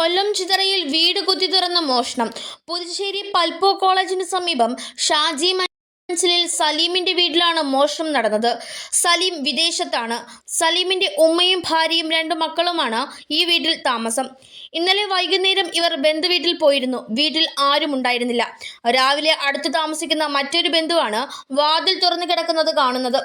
കൊല്ലം ചിതറയിൽ വീട് കുത്തി തുറന്ന മോഷണം. പുതുശ്ശേരി പൽപ്പോ കോളേജിന് സമീപം ഷാജി മനസിലിൽ സലീമിന്റെ വീട്ടിലാണ് മോഷണം നടന്നത്. സലീം വിദേശത്താണ്. സലീമിന്റെ ഉമ്മയും ഭാര്യയും രണ്ടു മക്കളുമാണ് ഈ വീട്ടിൽ താമസം. ഇന്നലെ വൈകുന്നേരം ഇവർ ബന്ധുവീട്ടിൽ പോയിരുന്നു. വീട്ടിൽ ആരും ഉണ്ടായിരുന്നില്ല. രാവിലെ അടുത്ത് താമസിക്കുന്ന മറ്റൊരു ബന്ധുവാണ് വാതിൽ തുറന്നു കിടക്കുന്നത് കാണുന്നത്.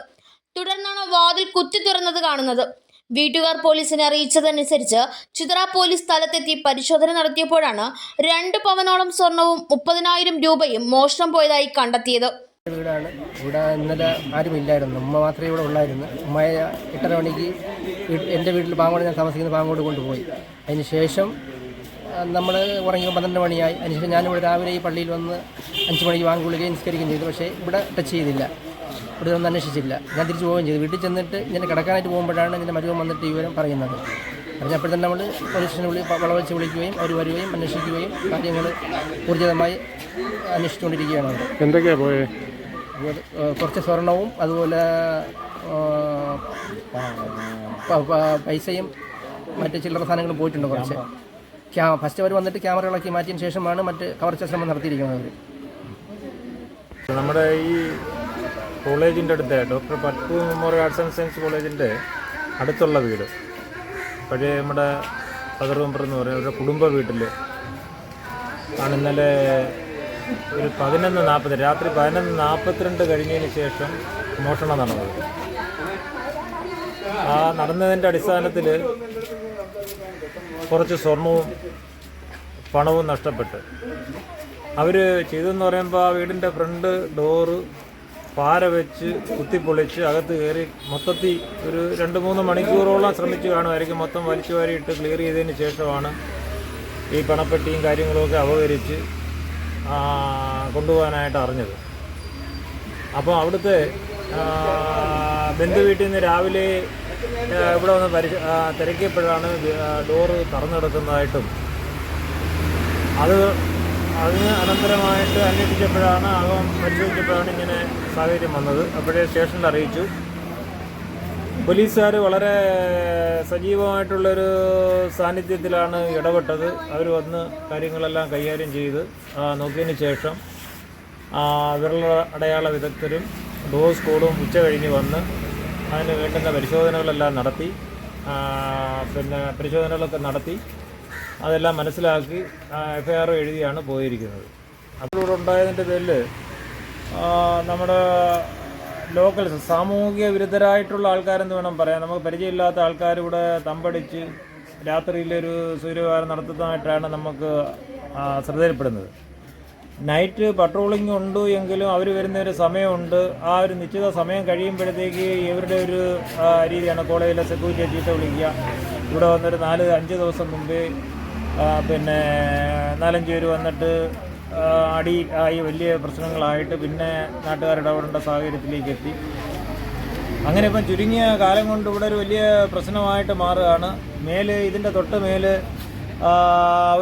തുടർന്നാണ് വാതിൽ കുത്തി തുറന്നത് കാണുന്നത്. വീട്ടുകാർ പോലീസിനെ അറിയിച്ചതനുസരിച്ച് ചിത്ര പോലീസ് സ്ഥലത്തെത്തി പരിശോധന നടത്തിയപ്പോഴാണ് രണ്ട് പവനോളം സ്വർണവും മുപ്പതിനായിരം രൂപയും മോഷണം പോയതായി കണ്ടെത്തിയത്. വീടാണ് ഇവിടെ ഇന്നലെ ആരുമില്ലായിരുന്നു ഉമ്മ മാത്രമേ ഇവിടെ ഉള്ളായിരുന്നു. ഉമ്മയെ എട്ടര മണിക്ക് എന്റെ വീട്ടിൽ പാങ്ങോട് ഞാൻ താമസിക്കുന്ന പാങ്ങോട് കൊണ്ടുപോയി. അതിന് ശേഷം നമ്മൾ ഉറങ്ങി പന്ത്രണ്ട് മണിയായി. അതിനുശേഷം ഞാനിവിടെ രാവിലെ ഈ പള്ളിയിൽ വന്ന് അഞ്ച് മണിക്ക് വാങ്ങുകയും നിസ്കരിക്കുകയും ചെയ്തു. പക്ഷേ ഇവിടെ ടച്ച് ചെയ്തില്ല. ഇവിടെ ഒന്നും അന്വേഷിച്ചില്ല. ഞാൻ തിരിച്ചു പോവുകയും ചെയ്തു. വീട്ടിൽ ചെന്നിട്ട് ഇങ്ങനെ കിടക്കാനായിട്ട് പോകുമ്പോഴാണ് എന്റെ മരുവൻ വന്നിട്ട് ഈ വിവരം പറയുന്നത്. അറിഞ്ഞപ്പോൾ തന്നെ നമ്മൾ പോലീസ് സ്റ്റേഷനിൽ വിളി വളവച്ച് വിളിക്കുകയും അവർ വരികയും അന്വേഷിക്കുകയും കാര്യങ്ങൾ ഊർജിതമായി അന്വേഷിച്ചുകൊണ്ടിരിക്കുകയാണ് എന്തൊക്കെയാണ് പോയത് കുറച്ച് സ്വർണവും അതുപോലെ പൈസയും മറ്റ് ചില്ലറ സാധനങ്ങളും പോയിട്ടുണ്ട് കുറച്ച്. ക്യാ ഫസ്റ്റ് അവർ വന്നിട്ട് ക്യാമറകളൊക്കെ മാറ്റിയതിന് ശേഷമാണ് മറ്റ് കവർച്ച ശ്രമം നടത്തിയിരിക്കുന്നത് അവർ നമ്മുടെ ഈ കോളേജിന്റെ അടുത്ത് ഡോക്ടർ പത്തു മെമ്മോറിയൽ ആർട്സ് ആൻഡ് സയൻസ് കോളേജിന്റെ അടുത്തുള്ള വീട്. പഴയ നമ്മുടെ ഫദർ മെമ്പർ എന്ന് പറയുന്ന ഒരു കുടുംബ വീട്ടിൽ ആണ് ഇന്നലെ ഒരു പതിനൊന്ന് നാൽപ്പത് രാത്രി പതിനൊന്ന് നാൽപ്പത്തിരണ്ട് കഴിഞ്ഞതിന് ശേഷം മോഷണം നടന്നത്. ആ നടന്നതിന്റെ അടിസ്ഥാനത്തിൽ കുറച്ച് സ്വർണവും പണവും നഷ്ടപ്പെട്ട്. അവർ ചെയ്തെന്ന് പറയുമ്പോൾ ആ വീടിന്റെ ഫ്രണ്ട് ഡോറ് പാര വെച്ച് കുത്തിപ്പൊളിച്ച് അകത്ത് കയറി മൊത്തത്തിൽ ഒരു രണ്ട് മൂന്ന് മണിക്കൂറോളം ശ്രമിച്ചു കാണുമായിരിക്കും. മൊത്തം വലിച്ചു വാരിയിട്ട് ക്ലിയർ ചെയ്തതിന് ശേഷമാണ് ഈ പണപ്പെട്ടിയും കാര്യങ്ങളുമൊക്കെ അപകരിച്ച് കൊണ്ടുപോകാനായിട്ട് അറിഞ്ഞത്. അപ്പോൾ അവിടുത്തെ ബന്ധു വീട്ടിൽ നിന്ന് രാവിലെ ഇവിടെ വന്ന് പരി തിരക്കിയപ്പോഴാണ് ഡോറ് തുറന്നു കിടക്കുന്നതായിട്ടും അത് അതിന് അനന്തരമായിട്ട് അന്വേഷിച്ചപ്പോഴാണ് അകം പരിശോധിച്ചപ്പോഴാണ് ഇങ്ങനെ സാഹചര്യം വന്നത്. അപ്പോഴേ സ്റ്റേഷനിൽ അറിയിച്ചു. പോലീസുകാർ വളരെ സജീവമായിട്ടുള്ളൊരു സാന്നിധ്യത്തിലാണ് ഇടപെട്ടത്. അവർ വന്ന് കാര്യങ്ങളെല്ലാം കൈകാര്യം ചെയ്ത് നോക്കിയതിന് ശേഷം വിരൽ അടയാള വിദഗ്ധരും ഡോസ് സ്കൂളും ഉച്ച കഴിഞ്ഞ് വന്ന് അതിന് വേണ്ടുന്ന പരിശോധനകളെല്ലാം നടത്തി പിന്നെ പരിശോധനകളൊക്കെ നടത്തി അതെല്ലാം മനസ്സിലാക്കി എഫ് ഐ എഴുതിയാണ് പോയിരിക്കുന്നത്. അപ്പോൾ ഇവിടെ ഉണ്ടായതിന്റെ പേരിൽ നമ്മുടെ ലോക്കൽ സാമൂഹിക വിരുദ്ധരായിട്ടുള്ള ആൾക്കാരെന്ന് വേണം പറയാം? നമുക്ക് പരിചയമില്ലാത്ത ആൾക്കാർ ഇവിടെ തമ്പടിച്ച് രാത്രിയിലൊരു സൂര്യവാരം നടത്തുന്നതായിട്ടാണ് നമുക്ക് ശ്രദ്ധയിൽപ്പെടുന്നത്. നൈറ്റ് പട്രോളിംഗ് ഉണ്ട് എങ്കിലും അവർ വരുന്ന ഒരു സമയമുണ്ട്. ആ ഒരു നിശ്ചിത സമയം കഴിയുമ്പോഴത്തേക്ക് ഇവരുടെ ഒരു രീതിയാണ് കോളേജിലെ സെക്യൂരിറ്റി ചീത്ത വിളിക്കുക. ഇവിടെ വന്നൊരു നാല് അഞ്ച് ദിവസം മുമ്പേ പിന്നെ നാലഞ്ച് പേര് വന്നിട്ട് അടി ആയി വലിയ പ്രശ്നങ്ങളായിട്ട് പിന്നെ നാട്ടുകാരിടപെടേണ്ട സാഹചര്യത്തിലേക്ക് എത്തി. അങ്ങനെ ഇപ്പം ചുരുങ്ങിയ കാലം കൊണ്ട് ഇവിടെ ഒരു വലിയ പ്രശ്നമായിട്ട് മാറുകയാണ്. മേൽ ഇതിന്റെ തൊട്ട് മേൽ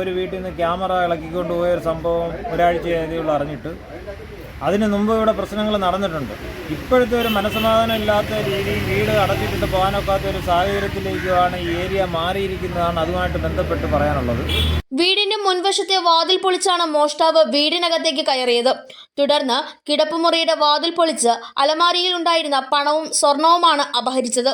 ഒരു വീട്ടിൽ നിന്ന് ക്യാമറ ഇളക്കിക്കൊണ്ട് പോയ ഒരു സംഭവം ഒരാഴ്ചയായതേയുള്ളൂ അറിഞ്ഞിട്ട്. അതിന് മുമ്പ് ഇവിടെ പ്രശ്നങ്ങൾ നടന്നിട്ടുണ്ട്. ഇപ്പോഴത്തെ ഒരു മനസ്സമാധാനം ഇല്ലാത്ത രീതിയിൽ വീട് അടച്ചിട്ടിട്ട് പോകാനൊക്കാത്ത ഒരു സാഹചര്യത്തിലേക്കുമാണ് ഈ ഏരിയ മാറിയിരിക്കുന്നതാണ് അതുമായിട്ട് ബന്ധപ്പെട്ട് പറയാനുള്ളത്. വീടിന്റെ മുൻവശത്തെ വാതിൽ പൊളിച്ചാണ് മോഷ്ടാവ് വീടിനകത്തേക്ക് കയറിയത്. തുടർന്ന് കിടപ്പുമുറിയുടെ വാതിൽ പൊളിച്ച് അലമാരിയിൽ ഉണ്ടായിരുന്ന പണവും സ്വർണവുമാണ് അപഹരിച്ചത്.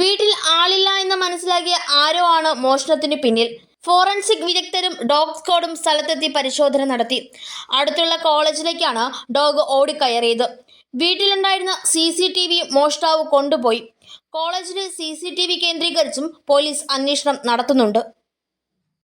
വീട്ടിൽ ആളില്ല എന്ന് മനസ്സിലാക്കിയ ആരോ ആണ് മോഷണത്തിന് പിന്നിൽ. ഫോറൻസിക് വിദഗ്ധരും ഡോഗ് സ്ക്വാഡും സ്ഥലത്തെത്തി പരിശോധന നടത്തി. അടുത്തുള്ള കോളേജിലേക്കാണ് ഡോഗ് ഓടിക്കയറിയത്. വീട്ടിലുണ്ടായിരുന്ന സി സി ടി വി മോഷ്ടാവ് കൊണ്ടുപോയി. കോളേജിലെ സി സി ടി വി കേന്ദ്രീകരിച്ചും പോലീസ് അന്വേഷണം നടത്തുന്നുണ്ട്.